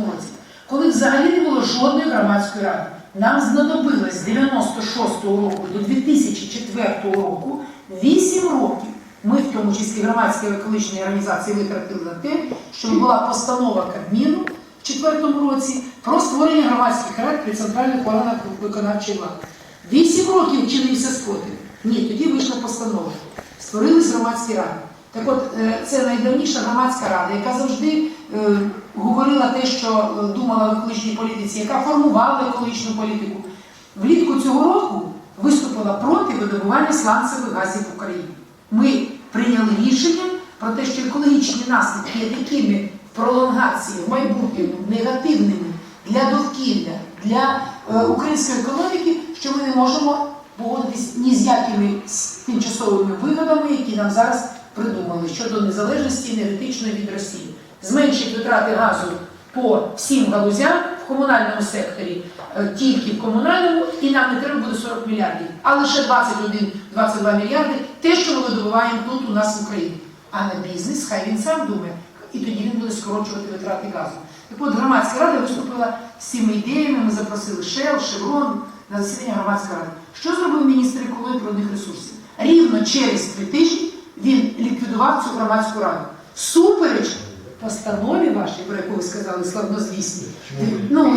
році, коли взагалі не було жодної громадської ради. Нам знадобилось з 96-го року до 2004 року 8 років. Ми, в тому числі громадські екологічні організації, витратили на те, щоб була постанова Кабміну в 2004 році про створення громадських рад при центральних органах виконавчої влади. Вісім років чинився спротив. Ні, тоді вийшла постанова. Створились громадські ради. Так от, е, це найдавніша громадська рада, яка завжди е, говорила те, що е, думала в екологічній політиці, яка формувала екологічну політику. Влітку цього року виступила проти видобування сланцевих газів в Україні. Ми прийняли рішення про те, що екологічні наслідки є такими в пролонгації в майбутньому негативними для довкілля, для української економіки, що ми не можемо погодитись ні з якими тимчасовими вигодами, які нам зараз придумали щодо незалежності енергетичної від Росії. Зменшить витрати газу по всім галузям в комунальному секторі, е, тільки в комунальному, і нам не треба буде 40 мільярдів, а лише 21-22 мільярди те, що ми видобуваємо тут у нас в Україні. А на бізнес хай він сам думає, і тоді він буде скорочувати витрати газу. Так от громадська рада виступила з цими ідеями. Ми запросили Shell, Chevron на засідання громадської ради. Що зробив міністр екології природних ресурсів? Рівно через три тижні він ліквідував цю громадську раду. Супереч постанові вашій, про яку ви сказали, славнозвісній. Ну,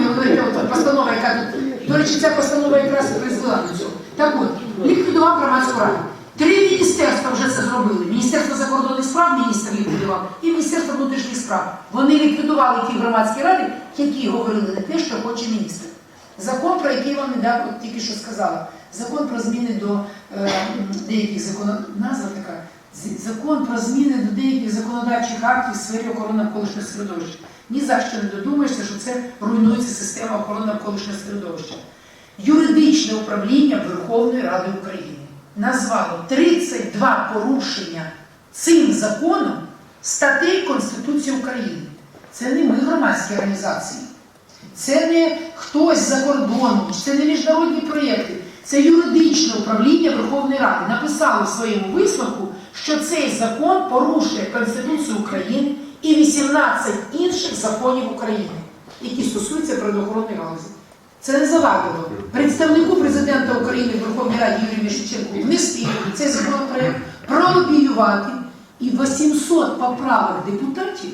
постанова, яка тут. До речі, ця постанова якраз і призвела до цього. Так от, ліквідував громадську раду. Три міністерства вже це зробили. Міністерство закордонних справ міністр ліквідував і Міністерство внутрішніх справ. Вони ліквідували ті громадські ради, які говорили не те, що хоче міністр. Закон, про який вам недавно от тільки що сказала, закон про зміни до е, деяких закон... назва така. Закон про зміни до деяких законодавчих актів в сфері охорони навколишнього середовища. Ні за що не додумаєшся, що це руйнується система охорони навколишнього середовища. Юридичне управління Верховної Ради України назвало 32 порушення цим законом статей Конституції України. Це не ми громадські організації. Це не хтось за кордоном, це не міжнародні проєкти. Це юридичне управління Верховної Ради написало в своєму висновку, що цей закон порушує Конституцію України і 18 інших законів України, які стосуються природоохоронної галузі. Це не завадило представнику президента України в Верховній Раді Юрію Міщиченку внести цей законопроект, пролобіювати і 800 поправок депутатів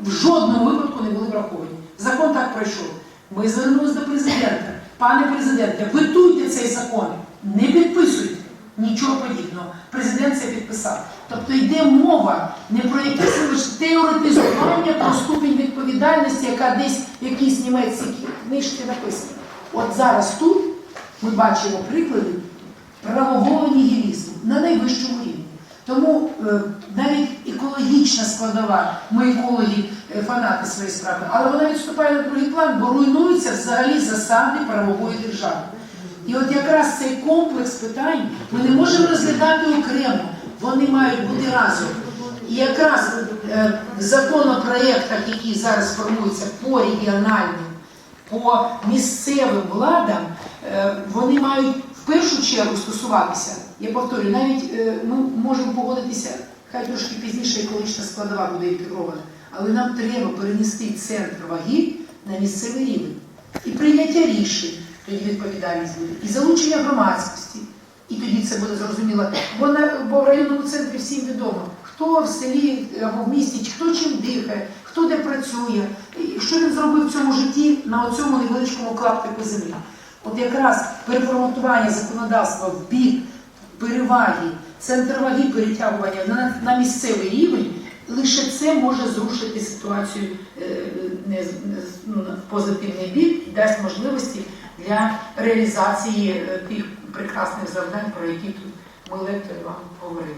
в жодному випадку не були враховані. Закон так пройшов. Ми звернулися до президента. Пане президенте, витуйте цей закон, не підписуйте. Нічого подібного. Президент це підписав. Тобто йде мова не про якесь лише теоретизування про ступінь відповідальності, яка десь в якійсь німецькій книжці написана. От зараз тут ми бачимо приклади правового нігілізму на найвищому рівні. Тому е, навіть екологічна складова, ми екологи е, фанати своєї справи, але вона відступає на другий план, бо руйнуються взагалі засади правової держави. І от якраз цей комплекс питань ми не можемо розглядати окремо, вони мають бути разом. І якраз е, в законопроєктах, які зараз формуються по регіональним, по місцевим владам, е, вони мають в першу чергу стосуватися. Я повторюю, навіть е, ми можемо погодитися, хай трошки пізніше екологічна складова буде інтегрована, але нам треба перенести центр ваги на місцевий рівень. І прийняття рішень, тоді відповідальність буде, і залучення громадськості. І тоді це буде зрозуміло. Бо, на, бо в районному центрі всім відомо, хто в селі або в місті, хто чим дихає, хто де працює, що він зробив в цьому житті на цьому невеличкому клаптику землі. От якраз переформатування законодавства в бік переваги, центр ваги перетягування на, на місцевий рівень, лише це може зрушити ситуацію е, не, не ну, в позитивний бік і дасть можливості для реалізації е, тих прекрасних завдань, про які тут ми вам говорили.